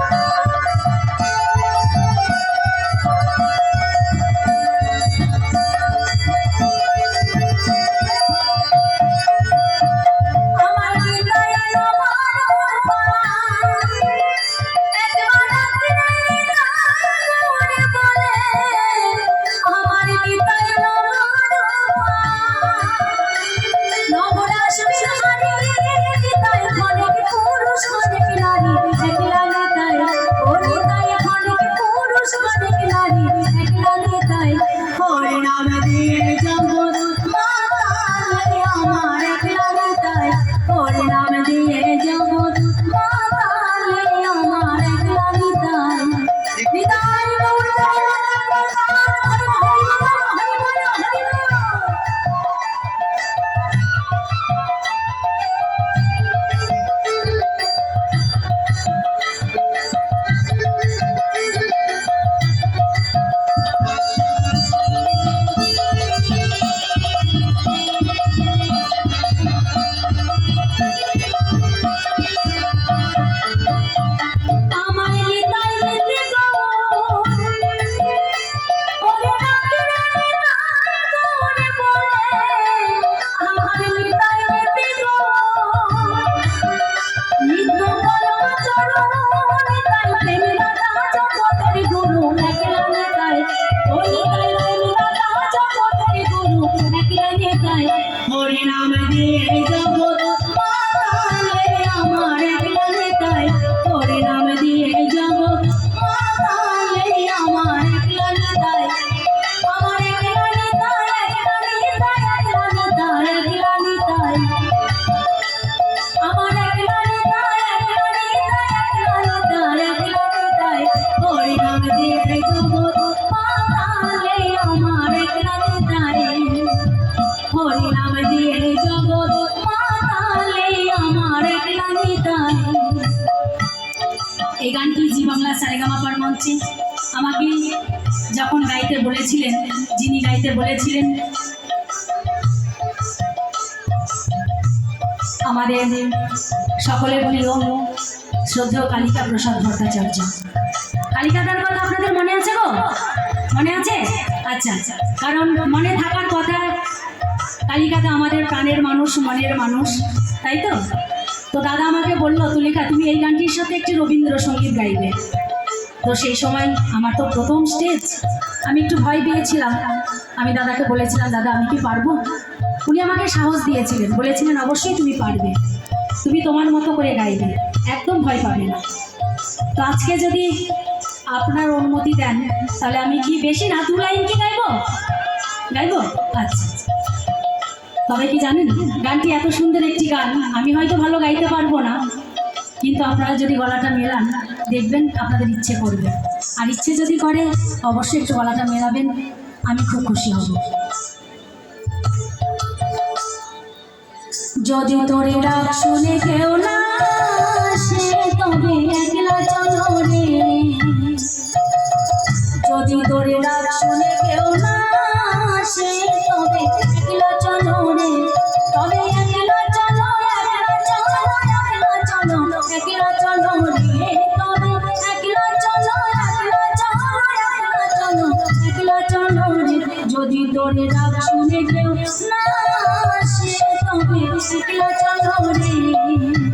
Thank you. Hari নাম দিয়ে যাব মঞ্চে আমাকে যখন গাইতে বলেছিলেন, যিনি গাইতে বলেছিলেন, আমাদের সকলের প্রিয় শ্রদ্ধেয় কালিকা প্রসাদ ভট্টাচার্য। কালিকাদার কথা আপনাদের মনে আছে গো? মনে আছে? আচ্ছা কারণ মনে থাকার কথা কালিকাদা আমাদের প্রাণের মানুষ, মনের মানুষ, তাই তো? তো দাদা আমাকে বলল, তুলিকা, তুমি এই গানটির সাথে একটি রবীন্দ্রসঙ্গীত গাইবে। তো সেই সময় আমার তো প্রথম স্টেজ আমি একটু ভয় পেয়েছিলাম। আমি দাদাকে বলেছিলাম, দাদা, আমি কি পারব? উনি আমাকে সাহস দিয়েছিলেন। বলেছিলেন, অবশ্যই তুমি পারবে। তুমি তোমার মতো করে গাইবে। একদম ভয় পাবে না। তো আজকে যদি আপনার অনুমতি দেন, তাহলে আমি কি বেশি না দু লাইন কি গাইবো? গাইবো? আচ্ছা। তবে কি জানেন, গানটি এত সুন্দর একটি গান, আমি হয়তো ভালো গাইতে পারব না। কিন্তু আপনারা যদি গলাটা মেলান দেখবেন আপনাদের ইচ্ছে করবে। আর ইচ্ছে যদি করে, অবশ্যই একটু গলাটা মেলাবেন, আমি খুব খুশি হব। যদি তোর ডাক শুনে কেউ না আসে যদি তোর ডাক শুনে কেউ না সে তবে চলো রে।